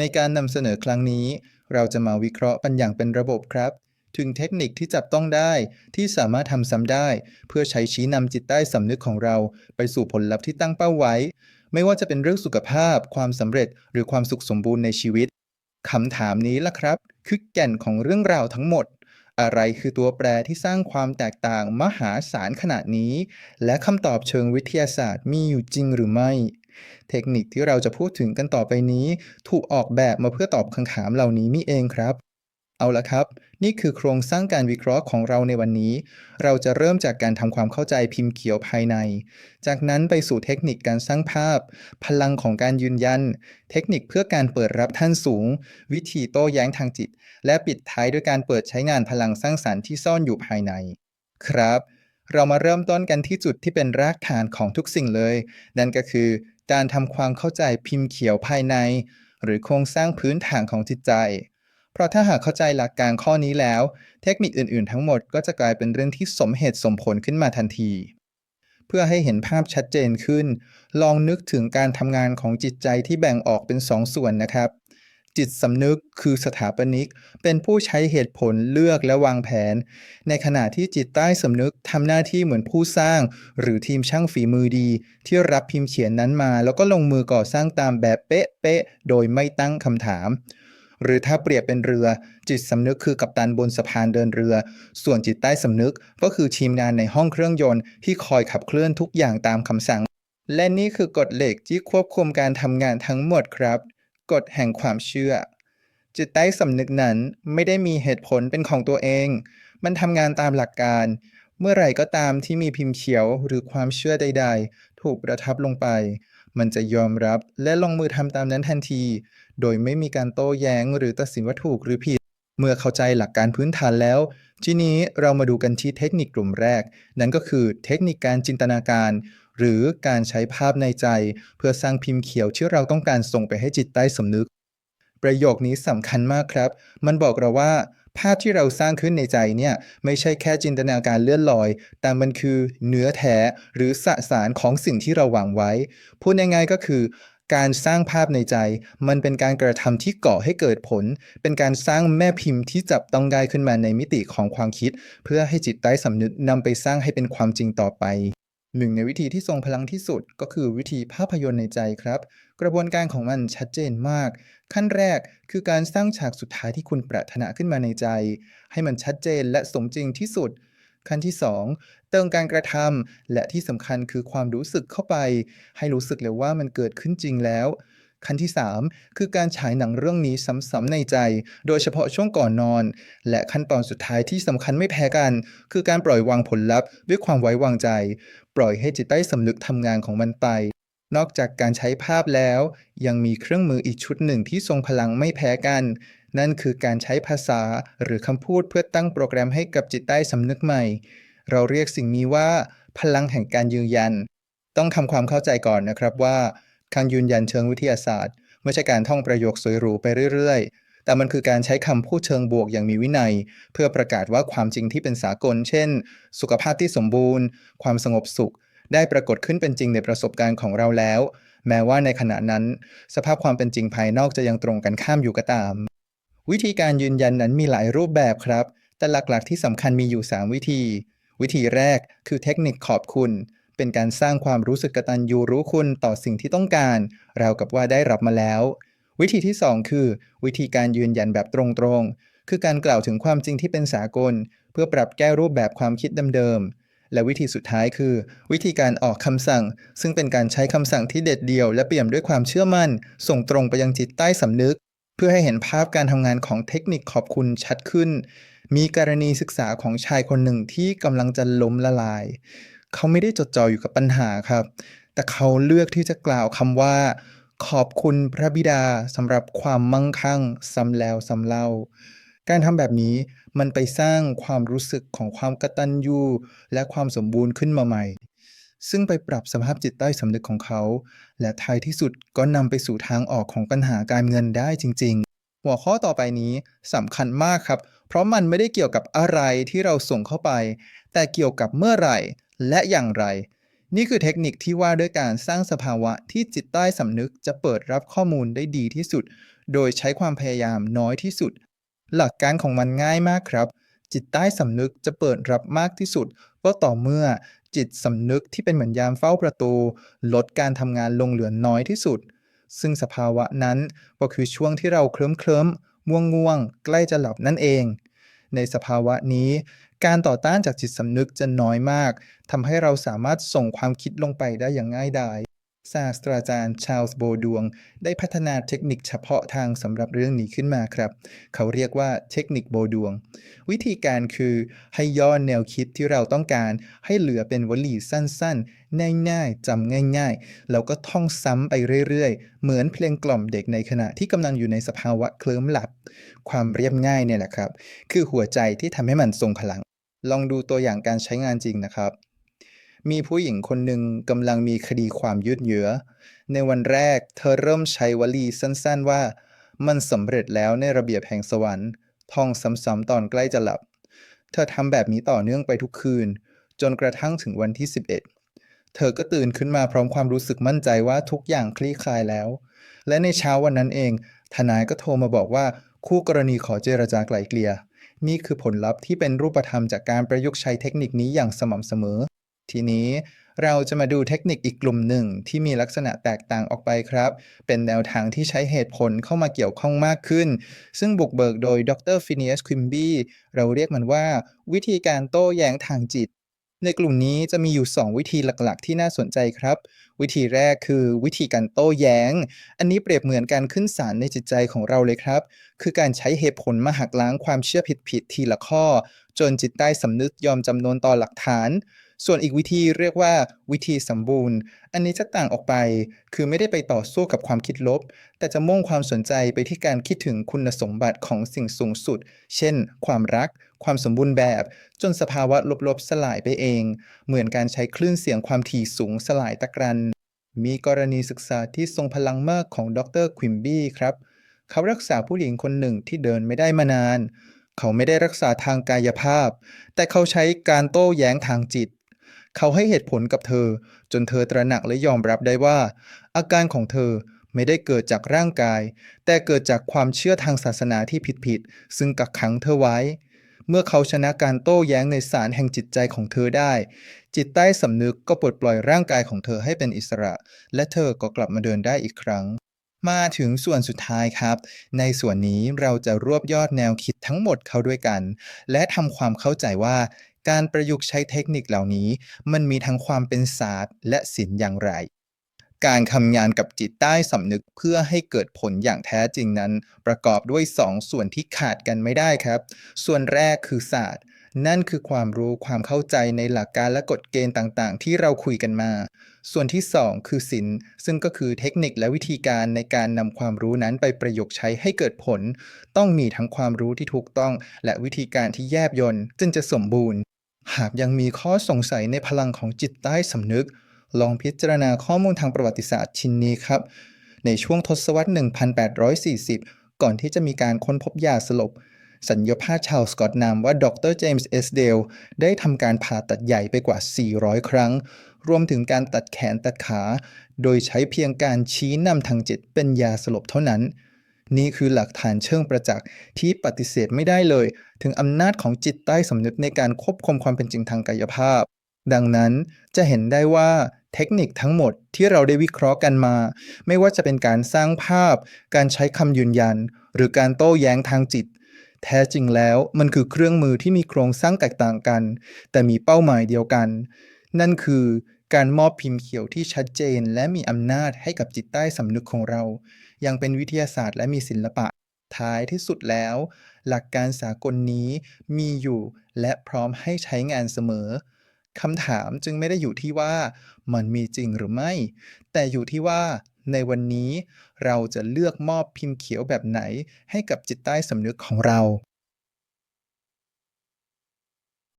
ในการนำเสนอครั้งนี้ เราจะมาวิเคราะห์กันอย่างเป็นระบบครับ ถึงเทคนิคที่จับต้องได้ที่สามารถทำซ้ำได้ เพื่อใช้ชี้นำจิตใต้สำนึกของเรา ไปสู่ผลลัพธ์ที่ตั้งเป้าไว้ ไม่ว่าจะเป็นเรื่องสุขภาพ ความสำเร็จ หรือความสุขสมบูรณ์ในชีวิตคำถามนี้ล่ะครับ คือแก่นของเรื่องราวทั้งหมด อะไรคือตัวแปรที่สร้างความแตกต่างมหาศาลขนาดนี้ และคำตอบเชิงวิทยาศาสตร์มีอยู่จริงหรือไม่ เทคนิคที่เราจะพูดถึงกันต่อไปนี้ ถูกออกแบบมาเพื่อตอบคำถามเหล่านี้นี่เองครับ เอาละครับ นี่คือโครงสร้างการวิเคราะห์ของเราในวันนี้ เราจะเริ่มจากการทำความเข้าใจพิมพ์เขียวภายใน จากนั้นไปสู่เทคนิคการสร้างภาพ พลังของการยืนยัน เทคนิคเพื่อการเปิดรับท่านสูง วิธีโต้แย้งทางจิต และปิดท้ายด้วยการเปิดใช้งานพลังสร้างสรรค์ที่ซ่อนอยู่ภายใน ครับเรามาเริ่มต้นกันที่จุดที่เป็นรากฐานของทุกสิ่งเลย นั่นก็คือ การทำความเข้าใจพิมพ์เขียวภายใน หรือโครงสร้างพื้นฐานของจิตใจ เพราะถ้าหากเข้าใจหลักการข้อนี้แล้ว เทคนิคอื่นๆ ทั้งหมดก็จะกลายเป็นเรื่องที่สมเหตุสมผลขึ้นมาทันที เพื่อให้เห็นภาพชัดเจนขึ้น ลองนึกถึงการทำงานของจิตใจที่แบ่งออกเป็นสองส่วนนะครับ จิตสำนึกคือสถาปนิก เป็นผู้ใช้เหตุผลเลือกและวางแผน ในขณะที่จิตใต้สำนึกทำหน้าที่เหมือนผู้สร้าง หรือทีมช่างฝีมือดี ที่รับพิมพ์เขียนนั้นมา แล้วก็ลงมือก่อสร้างตามแบบเป๊ะๆโดยไม่ตั้งคำถาม หรือถ้าเปรียบเป็นเรือ จิตสำนึกคือกัปตันบนสะพานเดินเรือ ส่วนจิตใต้สำนึกก็คือทีมงานในห้องเครื่องยนต์ที่คอยขับเคลื่อนทุกอย่างตามคำสั่งและนี่คือกฎเหล็กที่ควบคุมการทำงานทั้งหมดครับ กฎแห่งความเชื่อ จิตใต้สำนึกนั้นไม่ได้มีเหตุผลเป็นของตัวเอง มันทำงานตามหลักการ เมื่อไหร่ก็ตามที่มีพิมพ์เขียวหรือความเชื่อใด ๆ ถูกประทับลงไป มันจะยอมรับและลงมือทำตามนั้นทันที โดยไม่มีการโต้แย้งหรือตัดสินว่าถูกหรือผิด เมื่อเข้าใจหลักการพื้นฐานแล้ว ทีนี้เรามาดูกันที่เทคนิคกลุ่มแรก นั่นก็คือเทคนิคการจินตนาการ หรือการใช้ภาพในใจ เพื่อสร้างพิมพ์เขียวที่เราต้องการส่งไปให้จิตใต้สำนึก ประโยคนี้สำคัญมากครับ มันบอกเราว่า ภาพที่เราสร้างขึ้นในใจเนี่ย ไม่ใช่แค่จินตนาการเลื่อนลอย แต่มันคือเนื้อแท้หรือสสารของสิ่งที่เราหวังไว้ พูดง่ายๆก็คือการสร้างภาพในใจ มันเป็นการกระทำที่ก่อให้เกิดผล เป็นการสร้างแม่พิมพ์ที่จับต้องได้ขึ้นมาในมิติของความคิด เพื่อให้จิตใต้สำนึกนำไปสร้างให้เป็นความจริงต่อไป หนึ่งในวิธีที่ทรงพลังที่สุดก็คือวิธีภาพยนตร์ในใจครับ กระบวนการของมันชัดเจนมาก ขั้นแรกคือการสร้างฉากสุดท้ายที่คุณปรารถนาขึ้นมาในใจ ให้มันชัดเจนและสมจริงที่สุด ขั้นที่ 2 เติมการกระทำและที่สำคัญคือความรู้สึกเข้าไป ให้รู้สึกเลยว่ามันเกิดขึ้นจริงแล้ว ขั้นที่ 3 คือการฉายหนังเรื่องนี้ซ้ำๆในใจ โดยเฉพาะช่วงก่อนนอน และขั้นตอนสุดท้ายที่สำคัญไม่แพ้กัน คือการปล่อยวางผลลัพธ์ด้วยความไว้วางใจ ปล่อยให้จิตใต้สำนึกทำงานของมันไป นอกจากการใช้ภาพแล้ว ยังมีเครื่องมืออีกชุดหนึ่งที่ทรงพลังไม่แพ้กัน นั่นคือการใช้ภาษาหรือคำพูดเพื่อตั้งโปรแกรมให้กับจิตใต้สำนึกใหม่ เราเรียกสิ่งนี้ว่า พลังแห่งการยืนยัน ต้องทำความเข้าใจก่อนนะครับว่า การยืนยันเชิงวิทยาศาสตร์ ไม่ใช่การท่องประโยคสวยหรูไปเรื่อยๆ แต่มันคือการใช้คำพูดเชิงบวกอย่างมีวินัย เพื่อประกาศว่าความจริงที่เป็นสากล เช่น สุขภาพที่สมบูรณ์ ความสงบสุข ได้ปรากฏขึ้นเป็นจริงในประสบการณ์ของเราแล้ว แม้ว่าในขณะนั้น สภาพความเป็นจริงภายนอกจะยังตรงกันข้ามอยู่ก็ตาม วิธีการยืนยันนั้นมีหลายรูปแบบครับ แต่หลักๆที่สำคัญมีอยู่ 3 วิธี วิธีแรกคือเทคนิคขอบคุณ เป็นการสร้างความรู้สึกกตัญญูรู้คุณต่อสิ่งที่ต้องการ ราวกับว่าได้รับมาแล้ว วิธีที่ 2 คือ วิธีการยืนยันแบบตรงๆ คือการกล่าวถึงความจริงที่เป็นสากล เพื่อปรับแก้รูปแบบความคิดเดิมๆและวิธีสุดท้ายคือ วิธีการออกคำสั่ง ซึ่งเป็นการใช้คำสั่งที่เด็ดเดี่ยว และเปี่ยมด้วยความเชื่อมั่น ส่งตรงไปยังจิตใต้สำนึก เพื่อให้เห็นภาพการทำงานของเทคนิคขอบคุณชัดขึ้นมีกรณีศึกษาของชายคนหนึ่งที่กำลังจะล้มละลาย เขาไม่ได้จดจ่ออยู่กับปัญหาครับ แต่เขาเลือกที่จะกล่าวคำว่า ขอบคุณพระบิดาสำหรับความมั่งคั่งซ้ำแล้วซ้ำเล่า การทำแบบนี้มันไปสร้างความรู้สึกของความกตัญญูและความสมบูรณ์ขึ้นมาใหม่ ซึ่งไปปรับสภาพจิตใต้สำนึกของเขา และท้ายที่สุดก็นำไปสู่ทางออกของปัญหาการเงินได้จริง ๆหัวข้อต่อไปนี้สำคัญมากครับ เพราะมันไม่ได้เกี่ยวกับอะไรที่เราส่งเข้าไป แต่เกี่ยวกับเมื่อไหร่ และอย่างไร นี่คือเทคนิคที่ว่าด้วยการสร้างสภาวะที่จิตใต้สำนึกจะเปิดรับข้อมูลได้ดีที่สุด โดยใช้ความพยายามน้อยที่สุด หลักการของมันง่ายมากครับ จิตใต้สำนึกจะเปิดรับมากที่สุด ก็ต่อเมื่อจิตสำนึกที่เป็นเหมือนยามเฝ้าประตู ลดการทำงานลงเหลือน้อยที่สุด ซึ่งสภาวะนั้นก็คือช่วงที่เราเคลิ้มเคลิ้มง่วงง่วงใกล้จะหลับนั่นเอง ในสภาวะนี้ การต่อต้านจากจิตสำนึกจะน้อยมากทำให้เราสามารถส่งความคิดลงไปได้อย่างง่ายดายศาสตราจารย์ชาลส์โบดวง ได้พัฒนาเทคนิคเฉพาะทางสำหรับเรื่องนี้ขึ้นมาครับ เขาเรียกว่าเทคนิคโบดวง วิธีการคือให้ย่อแนวคิดที่เราต้องการให้เหลือเป็นวลีสั้นๆ ง่ายๆจำง่ายๆ แล้วก็ท่องซ้ำไปเรื่อยๆ เหมือนเพลงกล่อมเด็กในขณะที่กำลังอยู่ในสภาวะเคลิ้มหลับ ความเรียบง่ายเนี่ยแหละครับ คือหัวใจที่ทำให้มันทรงพลัง ลองดูตัวอย่างการใช้งานจริงนะครับ มีผู้หญิงคนหนึ่งกำลังมีคดีความยืดเยื้อ ในวันแรกเธอเริ่มใช้วลีสั้นๆว่า มันสำเร็จแล้วในระเบียบแห่งสวรรค์ท่องซ้ำๆตอนใกล้จะหลับ เธอทำแบบนี้ต่อเนื่องไปทุกคืน จนกระทั่งถึงวันที่ 11 เธอก็ตื่นขึ้นมาพร้อมความรู้สึกมั่นใจว่าทุกอย่างคลี่คลายแล้ว และในเช้าวันนั้นเอง ทนายก็โทรมาบอกว่าคู่กรณีขอเจรจาไกล่เกลี่ย นี่คือผลลัพธ์ที่เป็นรูปธรรมจากการประยุกต์ใช้เทคนิคนี้อย่างสม่ำเสมอ ทีนี้เราจะมาดูเทคนิคอีกกลุ่มหนึ่งที่มีลักษณะแตกต่างออกไปครับ เป็นแนวทางที่ใช้เหตุผลเข้ามาเกี่ยวข้องมากขึ้น ซึ่งบุกเบิกโดยดรฟินิ u สควิมบี้เราเรียกมันว่า วิธีการโต้แย้งทางจิต ในกลุ่มนี้จะมีอยู่ 2 วิธีหลักๆ ที่น่าสนใจครับ วิธีแรกคือวิธีการโต้แย้ง อันนี้เปรียบเหมือนการขึ้นศาลในจิตใจของเราเลยครับ คือการใช้เหตุผลมาหักล้างความเชื่อผิดๆทีละข้อ จนจิตใต้สำนึกยอมจำนนต่อหลักฐาน ส่วนอีกวิธีเรียกว่า วิธีสมบูรณ์ อันนี้จะต่างออกไป คือไม่ได้ไปต่อสู้กับความคิดลบ แต่จะมุ่งความสนใจไปที่การคิดถึงคุณสมบัติของสิ่งสูงสุด เช่น ความรัก ความสมบูรณ์แบบ จนสภาวะลบๆ สลายไปเอง เหมือนการใช้คลื่นเสียงความถี่สูงสลายตะกรัน มีกรณีศึกษาที่ทรงพลังมากของดรควิมบี้ครับ เขารักษาผู้หญิงคนหนึ่งที่เดินไม่ได้มานาน เขาไม่ได้รักษาทางกายภาพ แต่เขาใช้การโต้แย้งทางจิต เขาให้เหตุผลกับเธอ จนเธอตระหนักและยอมรับได้ว่า อาการของเธอไม่ได้เกิดจากร่างกาย แต่เกิดจากความเชื่อทางศาสนาที่ผิดๆ ซึ่งกักขังเธอไว้ เมื่อเขาชนะการโต้แย้งในศาลแห่งจิตใจของเธอได้ จิตใต้สำนึกก็ปลดปล่อยร่างกายของเธอให้เป็นอิสระ และเธอก็กลับมาเดินได้อีกครั้ง มาถึงส่วนสุดท้ายครับ ในส่วนนี้เราจะรวบยอดแนวคิดทั้งหมดเข้าด้วยกัน และทำความเข้าใจว่าการประยุกต์ใช้เทคนิคเหล่านี้ มันมีทั้งความเป็นศาสตร์และศิลป์อย่างไร การทำงานกับจิตใต้สำนึกเพื่อให้เกิดผลอย่างแท้จริงนั้น ประกอบด้วย 2 ส่วนที่ขาดกันไม่ได้ครับ ส่วนแรกคือศาสตร์ นั่นคือความรู้ความเข้าใจในหลักการและกฎเกณฑ์ต่างๆ ที่เราคุยกันมา ส่วนที่ 2 คือศิลป์ซึ่งก็คือเทคนิคและวิธีการในการนำความรู้นั้นไปประยุกต์ใช้ให้เกิดผล ต้องมีทั้งความรู้ที่ถูกต้อง และวิธีการที่แยบยลจึงจะสมบูรณ์ หากยังมีข้อสงสัยในพลังของจิตใต้สำนึก ลองพิจารณาข้อมูลทางประวัติศาสตร์ชิ้นนี้ครับ ในช่วงทศวรรษ 1840 ก่อนที่จะมีการค้นพบยาสลบ สัญญาแพทย์ชาวสกอตนามว่าดรเจมส์เอสเดลได้ทำการผ่าตัดใหญ่ไปกว่า 400 ครั้ง รวมถึงการตัดแขนตัดขา โดยใช้เพียงการชี้นำทางจิตเป็นยาสลบเท่านั้นนี่คือหลักฐานเชิงประจักษ์ที่ปฏิเสธไม่ได้เลย ถึงอำนาจของจิตใต้สำนึกในการควบคุมความเป็นจริงทางกายภาพ ดังนั้นจะเห็นได้ว่า เทคนิคทั้งหมดที่เราได้วิเคราะห์กันมา ไม่ว่าจะเป็นการสร้างภาพ การใช้คำยืนยัน หรือการโต้แย้งทางจิต แท้จริงแล้วมันคือเครื่องมือที่มีโครงสร้างแตกต่างกัน แต่มีเป้าหมายเดียวกัน นั่นคือการมอบพิมพ์เขียวที่ชัดเจน และมีอำนาจให้กับจิตใต้สำนึกของเรา ยังเป็นวิทยาศาสตร์และมีศิลปะ ท้ายที่สุดแล้ว หลักการสากลนี้มีอยู่และพร้อมให้ใช้งานเสมอ คำถามจึงไม่ได้อยู่ที่ว่ามันมีจริงหรือไม่ แต่อยู่ที่ว่าในวันนี้เราจะเลือกมอบพิมพ์เขียวแบบไหนให้กับจิตใต้สำนึกของเรา